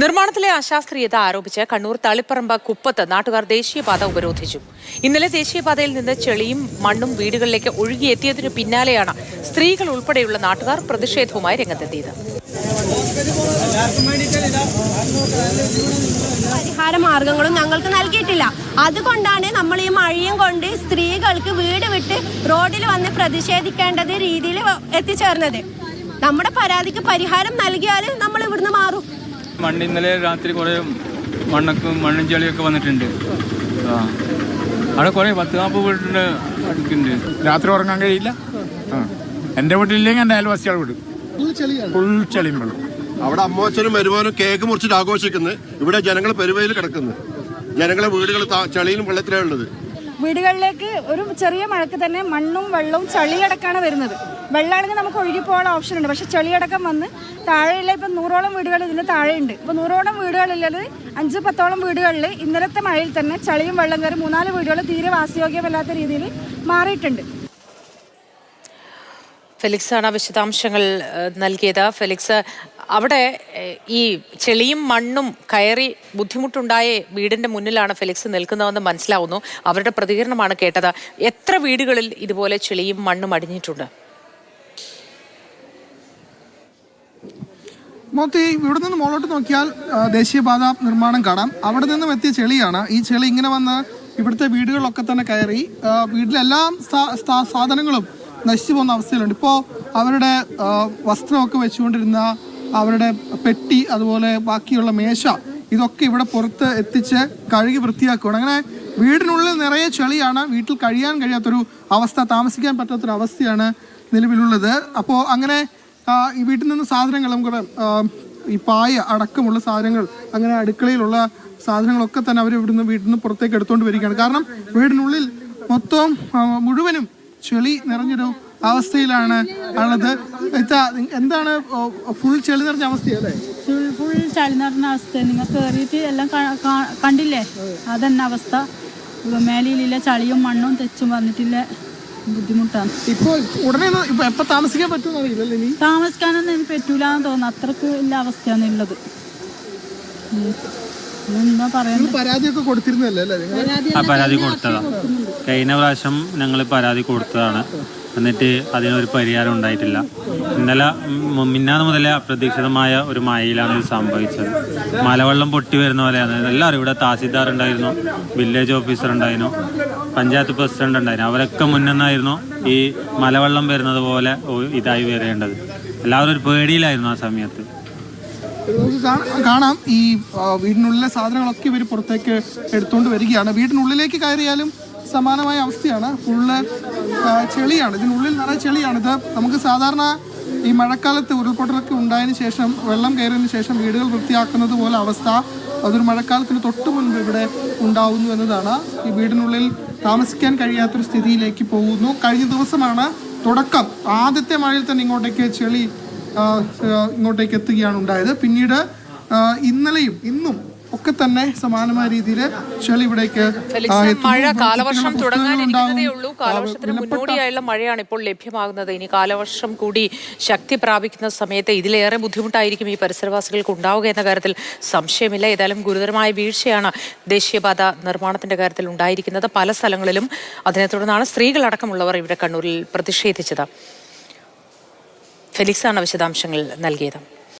നിർമ്മാണത്തിലെ അശാസ്ത്രീയത ആരോപിച്ച് കണ്ണൂർ തളിപ്പറമ്പ് കുപ്പത്ത് നാട്ടുകാർ ദേശീയപാത ഉപരോധിച്ചു. ഇന്നലെ ദേശീയപാതയിൽ നിന്ന് ചെളിയും മണ്ണും വീടുകളിലേക്ക് ഒഴുകിയെത്തിയതിനു പിന്നാലെയാണ് സ്ത്രീകൾ ഉൾപ്പെടെയുള്ള നാട്ടുകാർ പ്രതിഷേധവുമായി രംഗത്തെത്തിയത്. പരിഹാര മാർഗങ്ങളും ഞങ്ങൾക്ക് നൽകിയിട്ടില്ല. അതുകൊണ്ടാണ് നമ്മൾ ഈ മഴയും കൊണ്ട് സ്ത്രീകൾക്ക് വീട് വിട്ട് റോഡിൽ വന്ന് പ്രതിഷേധിക്കേണ്ടത് രീതിയിൽ എത്തിച്ചേർന്നത്. നമ്മുടെ പരാതിക്ക് പരിഹാരം നൽകിയാൽ നമ്മൾ ഇവിടുന്ന് മാറും. മണ്ണ് ഇന്നലെ രാത്രി കുറേ മണ്ണൊക്കെ മണ്ണും ചെളിയൊക്കെ വന്നിട്ടുണ്ട്. ആ. അവിടെ കുറേ പത്ത് നാൽപ്പത് വീട്ടിന്റെ അടുക്കുന്നുണ്ട് രാത്രി ഉറങ്ങാൻ കഴിയില്ല? ആ. എന്റെ വീട്ടിലില്ലെങ്കിൽ എന്റെ അയൽവാസികൾ വിടും. ഫുൾ ചെളിയും വെള്ളം. അവിടെ അമ്മോച്ചനും വരുമാനം കേക്ക് മുറിച്ചിട്ട് ആഘോഷിക്കുന്നു ഇവിടെ ജനങ്ങൾ പെരുവയിൽ കിടക്കുന്നു. ജനങ്ങളെ വീടുകൾ ചെളിയിലും ചളിയിലും വെള്ളത്തിലാണ് ഉള്ളത്. വീടുകളിലേക്ക് ഒരു ചെറിയ മഴക്ക് തന്നെ മണ്ണും വെള്ളവും ചളിയടക്കാണ് വരുന്നത്. വെള്ളമാണെങ്കിൽ നമുക്ക് ഒഴുകി പോകാൻ ഓപ്ഷൻ ഉണ്ട്. പക്ഷെ ചെളിയടക്കം വന്ന് താഴെയുള്ള ഇപ്പം നൂറോളം വീടുകൾ ഇതിന് താഴെയുണ്ട്. ഇപ്പോൾ നൂറോളം വീടുകളിലുള്ളത് അഞ്ച് പത്തോളം വീടുകളിൽ ഇന്നലത്തെ മഴയിൽ തന്നെ ചളിയും വെള്ളം കയറി മൂന്നാൽ വീടുകൾ തീരെ വാസയോഗ്യമല്ലാത്ത രീതിയിൽ മാറിയിട്ടുണ്ട്. ഫെലിക്സാണ് വിശദാംശങ്ങൾ നൽകിയത്. ഫെലിക്സ് അവിടെ ഈ ചെളിയും മണ്ണും കയറി ബുദ്ധിമുട്ടുണ്ടായ വീടിന്റെ മുന്നിലാണ് ഫെലിക്സ് നിൽക്കുന്നതെന്ന് മനസ്സിലാവുന്നു. അവരുടെ പ്രതികരണമാണ് കേട്ടത്. എത്ര വീടുകളിൽ ഇതുപോലെ ചെളിയും മണ്ണും അടിഞ്ഞിട്ടുണ്ട്? മൊത്തം ഇവിടെ നിന്ന് മുകളോട്ട് നോക്കിയാൽ ദേശീയപാത നിർമ്മാണം കാണാം. അവിടെ നിന്നും എത്തിയ ചെളിയാണ്. ഈ ചെളി ഇങ്ങനെ വന്ന് ഇവിടുത്തെ വീടുകളിലൊക്കെ തന്നെ കയറി വീട്ടിലെല്ലാം സാധനങ്ങളും നശിച്ചു പോകുന്ന അവസ്ഥയിലുണ്ട്. ഇപ്പോൾ അവരുടെ വസ്ത്രമൊക്കെ വെച്ചുകൊണ്ടിരുന്ന അവരുടെ പെട്ടി അതുപോലെ ബാക്കിയുള്ള മേശ ഇതൊക്കെ ഇവിടെ പുറത്ത് എത്തിച്ച് കഴുകി വൃത്തിയാക്കുകയാണ് അങ്ങനെ വീടിനുള്ളിൽ നിറയെ ചെളിയാണ് വീട്ടിൽ കഴിയാൻ കഴിയാത്തൊരു അവസ്ഥ താമസിക്കാൻ പറ്റാത്തൊരു അവസ്ഥയാണ് നിലവിലുള്ളത്. അപ്പോൾ അങ്ങനെ ഈ വീട്ടിൽ നിന്ന് സാധനങ്ങൾ നമുക്ക് ഈ പായ അടക്കമുള്ള സാധനങ്ങൾ അങ്ങനെ അടുക്കളയിലുള്ള സാധനങ്ങളൊക്കെ തന്നെ അവർ ഇവിടുന്ന് വീട്ടിൽ നിന്ന് പുറത്തേക്ക് എടുത്തുകൊണ്ട് വരികയാണ്. കാരണം വീടിനുള്ളിൽ മൊത്തം മുഴുവനും ചെളി നിറഞ്ഞൊരു അവസ്ഥയിലാണ് ഉള്ളത്. എന്താണ് ഫുൾ ചെളി നിറഞ്ഞ അവസ്ഥയല്ലേ ഫുൾ ചളി നിറഞ്ഞ അവസ്ഥ നിങ്ങൾ കയറിയിട്ട് എല്ലാം കണ്ടില്ലേ? അതന്നെ അവസ്ഥ. മേലിയിലില്ല ചളിയും മണ്ണും തെച്ചും വന്നിട്ടില്ല. ബുദ്ധിമുട്ടാണ്. ഇപ്പോൾ ഉടനെ ഇപ്പൊ എപ്പോ താമസിക്കാൻ പറ്റുമെന്ന് താമസിക്കാനൊന്നും എനിക്ക് പറ്റൂലെന്ന് തോന്നുന്നു. അത്രയ്ക്ക് ഇല്ല അവസ്ഥയാണ് ഉള്ളത് പരാതിയൊക്കെ കൊടുത്തിരുന്നല്ലേ ആ പരാതി കൊടുത്തതാണ് കഴിഞ്ഞ പ്രാവശ്യം ഞങ്ങൾ പരാതി കൊടുത്തതാണ്. എന്നിട്ട് അതിനൊരു പരിഹാരം ഉണ്ടായിട്ടില്ല. ഇന്നലെ മിന്നാന്ന് മുതലേ അപ്രതീക്ഷിതമായ ഒരു മഴയിലാണ് ഇത് സംഭവിച്ചത്. മലവെള്ളം പൊട്ടി വരുന്ന പോലെയാണ്. എല്ലാവരും ഇവിടെ തഹസിൽദാർ ഉണ്ടായിരുന്നു വില്ലേജ് ഓഫീസർ ഉണ്ടായിരുന്നു പഞ്ചായത്ത് പ്രസിഡന്റ് ഉണ്ടായിരുന്നു. അവരൊക്കെ മുന്നെന്നായിരുന്നു ഈ മലവെള്ളം വരുന്നത് പോലെ ഇതായി വരേണ്ടത്. എല്ലാവരും ഒരു പേടിയിലായിരുന്നു ആ സമയത്ത്. കാണ- ഈ വീടിനുള്ളിലെ സാധനങ്ങളൊക്കെ ഇവർ പുറത്തേക്ക് എടുത്തുകൊണ്ട് വരികയാണ്. വീടിനുള്ളിലേക്ക് കയറിയാലും സമാനമായ അവസ്ഥയാണ്. ഫുള്ള് ചെളിയാണ്. ഇതിനുള്ളിൽ നിറയെ ചെളിയാണ് ഇത് നമുക്ക് സാധാരണ ഈ മഴക്കാലത്ത് ഉരുൾപൊട്ടലൊക്കെ ഉണ്ടായതിനു ശേഷം വെള്ളം കയറിയതിനു ശേഷം വീടുകൾ വൃത്തിയാക്കുന്നത് പോലെ അവസ്ഥ അതൊരു മഴക്കാലത്തിന് തൊട്ട് മുൻപ് ഇവിടെ ഉണ്ടാവുന്നു എന്നതാണ്. ഈ വീടിനുള്ളിൽ താമസിക്കാൻ കഴിയാത്തൊരു സ്ഥിതിയിലേക്ക് പോകുന്നു. കഴിഞ്ഞ ദിവസമാണ് തുടക്കം. ആദ്യത്തെ മഴയിൽ തന്നെ ഇങ്ങോട്ടേക്ക് ചെളി ഇങ്ങോട്ടേക്ക് എത്തുകയാണ് ഉണ്ടായത്. പിന്നീട് ഇന്നലെയും ഇന്നും ഒക്കെ തന്നെ സമാനമായ രീതിയിൽ ചെളി ഇവിടേക്ക് മഴ കാലവർഷം തുടങ്ങാനിരിക്കുന്നതേ ഉള്ളൂ. കാലവർഷത്തിന് മുന്നോടിയായുള്ള മഴയാണ് ഇപ്പോൾ ലഭ്യമാകുന്നത്. ഇനി കാലവർഷം കൂടി ശക്തി പ്രാപിക്കുന്ന സമയത്ത് ഇതിലേറെ ബുദ്ധിമുട്ടായിരിക്കും ഈ പരിസരവാസികൾക്ക് ഉണ്ടാവുക എന്ന കാര്യത്തിൽ സംശയമില്ല. ഏതായാലും ഗുരുതരമായ വീഴ്ചയാണ് ദേശീയപാത നിർമ്മാണത്തിന്റെ കാര്യത്തിൽ ഉണ്ടായിരിക്കുന്നത്. പല സ്ഥലങ്ങളിലും അതിനെ തുടർന്നാണ് സ്ത്രീകളടക്കമുള്ളവർ ഇവിടെ കണ്ണൂരിൽ പ്രതിഷേധിച്ചത്. ഫെലിക്സാണ് വിശദാംശങ്ങൾ നൽകിയത്.